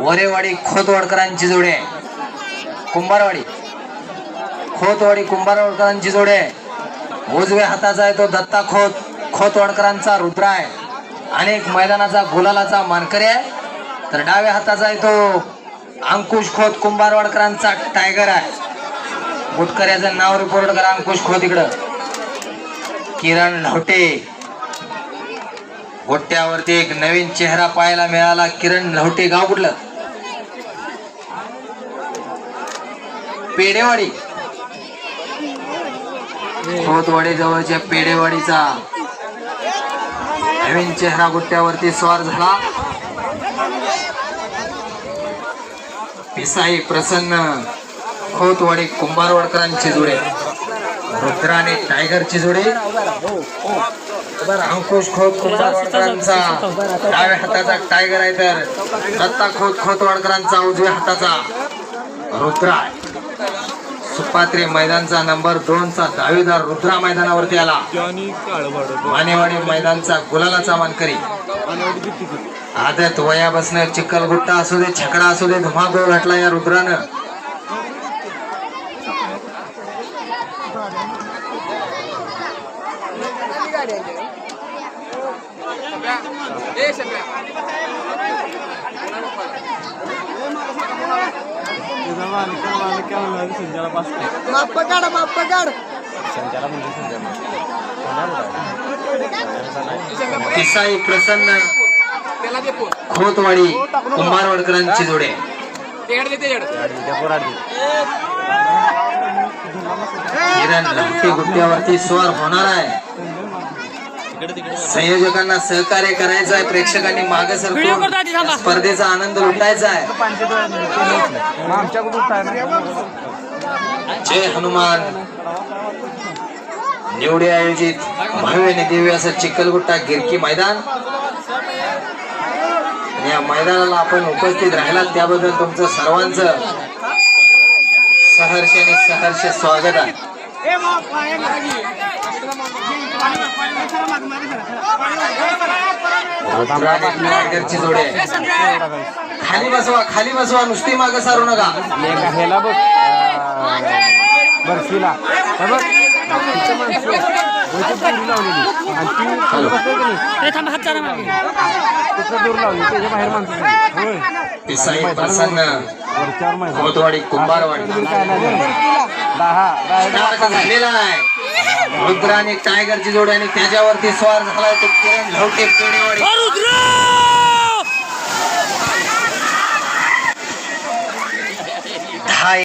वरेवाडी खोतवाडकरांची जोडी. आहे कुंभारवाडी. खोतवाडी कुंभारवडकरांची जोडी. आहे उजव्या हाताचा आहे तो दत्ता खोत खोतवाडकरांचा रुद्र आहे. अनेक मैदानाचा गुलालाचा मानकरी आहे. तर डाव्या हाताचा आहे तो अंकुश खोत कुंभारवाडकरांचा टायगर आहे. गुटकऱ्याचं नाव रिपोर्ट करा अंकुश खोत इकडं. किरण लवटे गोट्यावरती एक नवीन चेहरा पाहायला मिळाला. किरण लवटे गाव कुठलं पेडेवाडी. खोतवाडी जवळच्या पेडेवाडीचा नवीन चेहरा गुट्ट्यावरती स्वार झाला. पिसाई प्रसन्न खोतवाडी कुंभारवडकरांचे जोडे. रुद्राने टायगरचे टायगरची अंकुश खोत कुंभारवडकरांचा डाव्या हाताचा टायगर आहे तर दत्ता खोत खोतवाडकरांचा उजव्या हाताचा रुद्र सुपात्रे मैदानचा नंबर दोन चा दहावीदार रुद्रा मैदानावरती आला. मानेवाडी मैदानचा गुलालाचा मानकरी. आदत वया बसणं चिखलगुट्टा असू दे छकडा असू दे धुमाकूळ घातला या रुद्रानं. तुझा संजयला माप माप म्हणजे संजय प्रसन्न खोतवाडी कुंभारवडकरांची जोडे. गुट्ट्यावरती स्वार होणार आहे. संयोजकांना सहकार्य करायचं आहे प्रेक्षकांनी मागे सरकून स्पर्धेचा आनंद लुटायचा आहे. जय हनुमान. निवडे आयोजित भव्य आणि दिव्य असं चिखलगुट्टा गिरकी मैदान. आणि या मैदानाला आपण उपस्थित राहिलात. त्याबद्दल तुमचं सर्वांचं सहर्ष आणि सहर्ष स्वागत आहे. जोडी. खाली बसवा खाली बसवा नुसती मागे सारू नका. ह्याला बघ बर्फीला. हे झाली. खोतवाडी कुंभारवाडी. नाही झालेला आहे रुद्र आणि टायगरची जोडी आणि त्याच्यावरती स्वार झालाय तो किरण पेडेवाडी.